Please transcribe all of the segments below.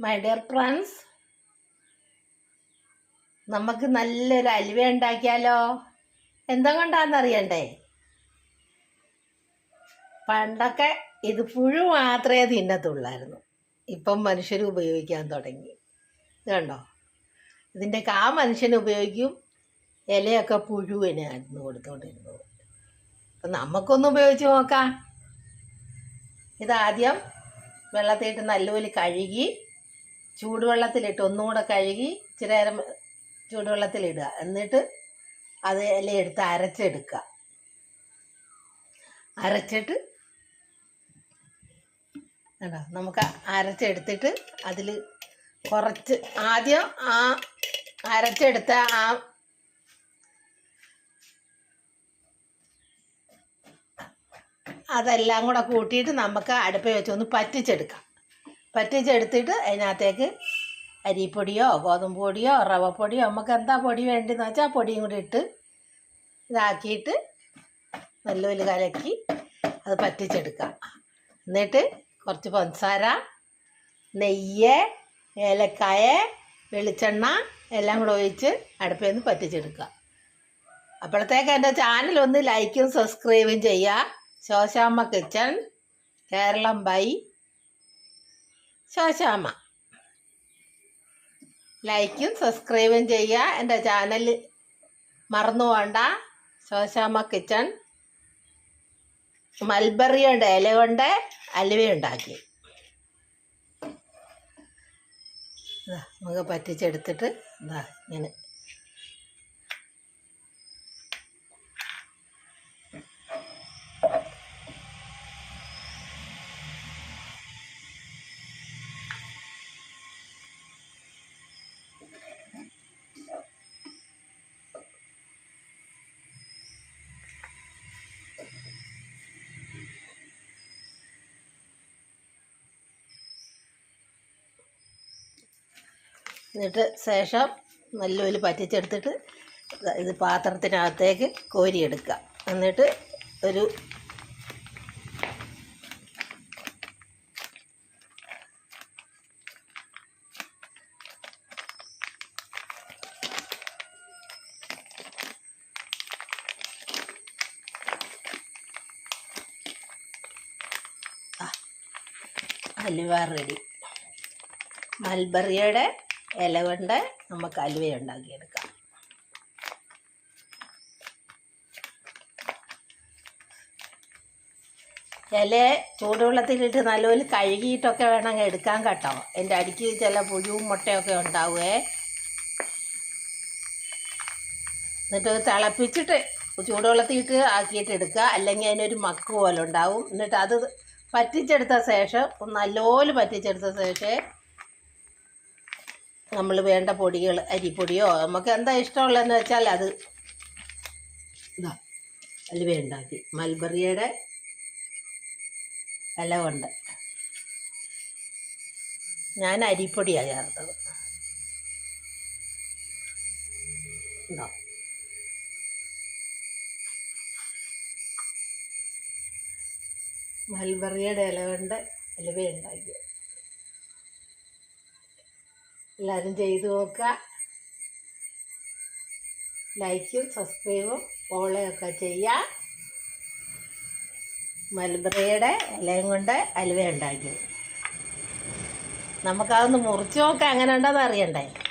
My dear friends നമുക്ക് നല്ലൊരു അലുവ ഉണ്ടാക്കിയാലോ? എന്താ കൊണ്ടാന്നറിയണ്ടേ പണ്ടൊക്കെ ഇത് പുഴു മാത്രമേ തിന്നത്തുള്ളായിരുന്നു. ഇപ്പം മനുഷ്യർ ഉപയോഗിക്കാൻ തുടങ്ങി. ഇത് കണ്ടോ? ഇതിന്റെ കാ മനുഷ്യൻ ഉപയോഗിക്കും. ഇലയൊക്കെ പുഴുവിനായിരുന്നു കൊടുത്തോണ്ടിരുന്നത്. അപ്പം നമുക്കൊന്ന് ഉപയോഗിച്ച് നോക്കാം. ഇതാദ്യം വെള്ളത്തിട്ട് നല്ലപോലെ കഴുകി ചൂടുവെള്ളത്തിലിട്ട് ഒന്നുകൂടെ കഴുകി ഇച്ചിരി നേരം ചൂടുവെള്ളത്തിലിടുക. എന്നിട്ട് അത് ഇല എടുത്ത് അരച്ചെടുക്കുക. അരച്ചിട്ട് കേട്ടോ നമുക്ക് അരച്ചെടുത്തിട്ട് അതിൽ കുറച്ച് ആദ്യം ആ അരച്ചെടുത്ത ആ അതെല്ലാം കൂടെ കൂട്ടിയിട്ട് നമുക്ക് അടുപ്പിൽ വെച്ച് ഒന്ന് പറ്റിച്ചെടുക്കാം. പറ്റിച്ചെടുത്തിട്ട് അതിനകത്തേക്ക് അരിപ്പൊടിയോ ഗോതമ്പ് പൊടിയോ റവപ്പൊടിയോ നമുക്ക് എന്താ പൊടി വേണ്ടതെന്ന് വെച്ചാൽ പൊടിയും കൂടി ഇട്ട് ഇതാക്കിയിട്ട് നല്ലപോലെ കലക്കി അത് പറ്റിച്ചെടുക്കാം. എന്നിട്ട് കുറച്ച് പഞ്ചസാര നെയ്യ് ഏലക്കായ വെളിച്ചെണ്ണ എല്ലാം കൂടെ ഒഴിച്ച് അടുപ്പിൽ നിന്ന് പറ്റിച്ചെടുക്കുക അപ്പോഴത്തേക്ക് എന്റെ ചാനൽ ഒന്ന് ലൈക്കും സബ്സ്ക്രൈബും ചെയ്യുക. Shoshamma kitchen Keralam bye. Shoshamma. ലൈക്കും സബ്സ്ക്രൈബും ചെയ്യുക. എന്റെ ചാനൽ മറന്നു പോണ്ട. ശോശാമ്മ കിച്ചൺ മൽബറിയുടെ ഇല കൊണ്ട് അലുവ ഉണ്ടാക്കി. നമുക്ക് പറ്റിച്ചെടുത്തിട്ട് ഇതാ ഇങ്ങനെ എന്നിട്ട് ശേഷം നല്ലപോലെ പറ്റിച്ചെടുത്തിട്ട് ഇത് പാത്രത്തിനകത്തേക്ക് കോരിയെടുക്കുക. എന്നിട്ട് ഒരു അലുവാർ അലുവ റെഡി മൽബറിയുടെ ഇല കൊണ്ട് നമുക്ക് അലുവ ഉണ്ടാക്കിയെടുക്കാം. ഇല ചൂടുവെള്ളത്തിലിട്ട് നല്ലപോലെ കഴുകിയിട്ടൊക്കെ വേണം എടുക്കാൻ കേട്ടോ. എന്റെ അടിക്ക് ചില പുഴുവും മുട്ടയൊക്കെ ഉണ്ടാവുമേ എന്നിട്ട് തിളപ്പിച്ചിട്ട് ചൂടുവെള്ളത്തിയിട്ട് ആക്കിയിട്ട് എടുക്കുക. അല്ലെങ്കിൽ അതിനൊരു മക്ക് പോലെ ഉണ്ടാവും. എന്നിട്ട് അത് പറ്റിച്ചെടുത്ത ശേഷം നല്ലപോലെ പറ്റിച്ചെടുത്ത ശേഷം നമ്മൾ വേണ്ട പൊടികൾ അരിപ്പൊടിയോ നമുക്ക് എന്താ ഇഷ്ടമുള്ളതെന്ന് വെച്ചാൽ അത് ഇതാ അലുവ ഉണ്ടാക്കി. മൽബറിയുടെ ഇല കൊണ്ട്. ഞാൻ അരിപ്പൊടിയാണ് ചേർത്തത്. ഉണ്ടോ മൽബറിയുടെ ഇല കൊണ്ട് അലുവ ഉണ്ടാക്കി. എല്ലാവരും ചെയ്തു നോക്കുക. ലൈക്കും സബ്സ്ക്രൈബും ഫോളോ ഒക്കെ ചെയ്യുക. മൽബറിയുടെ ഇലയും കൊണ്ട് അലുവ ഉണ്ടാക്കി. നമുക്കതൊന്ന് മുറിച്ച് നോക്കാം. എങ്ങനെ ഉണ്ടോ അറിയണ്ടേ?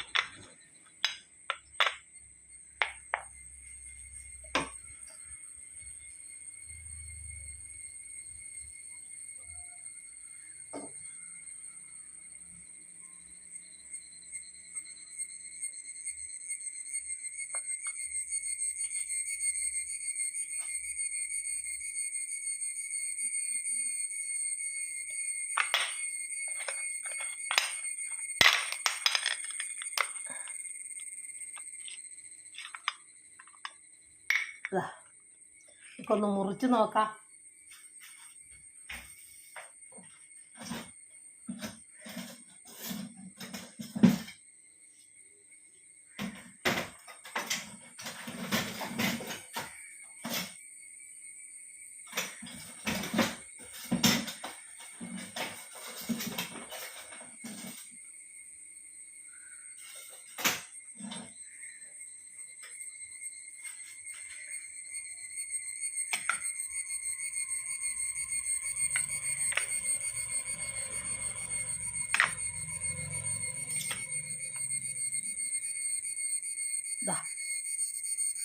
ഇതാ. ഒന്ന് മുറിച്ച് നോക്കാം.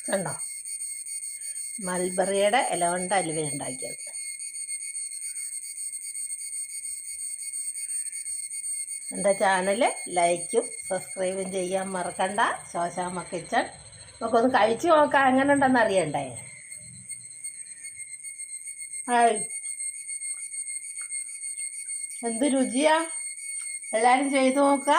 കണ്ടോ? മൽബറിയുടെ ഇല കൊണ്ട് അലുവ ഉണ്ടാക്കിയത്. എന്റെ ചാനൽ ലൈക്കും സബ്സ്ക്രൈബും ചെയ്യാൻ മറക്കണ്ട. ശോശാമ കിച്ചൺ നമുക്കൊന്ന് കഴിച്ചു നോക്കാം എങ്ങനെ ഉണ്ടെന്ന് അറിയണ്ടേ എന്ത് രുചിയാ? എല്ലാവരും ചെയ്തു നോക്കുക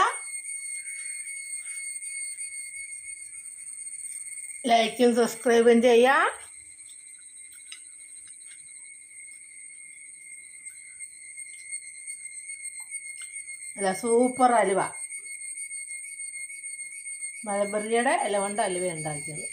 ലൈക്കും സബ്സ്ക്രൈബും ചെയ്യാം. അല്ല സൂപ്പർ അലുവ. മലബറിയുടെ ഇല കൊണ്ട് അലുവ ഉണ്ടാക്കിയത്.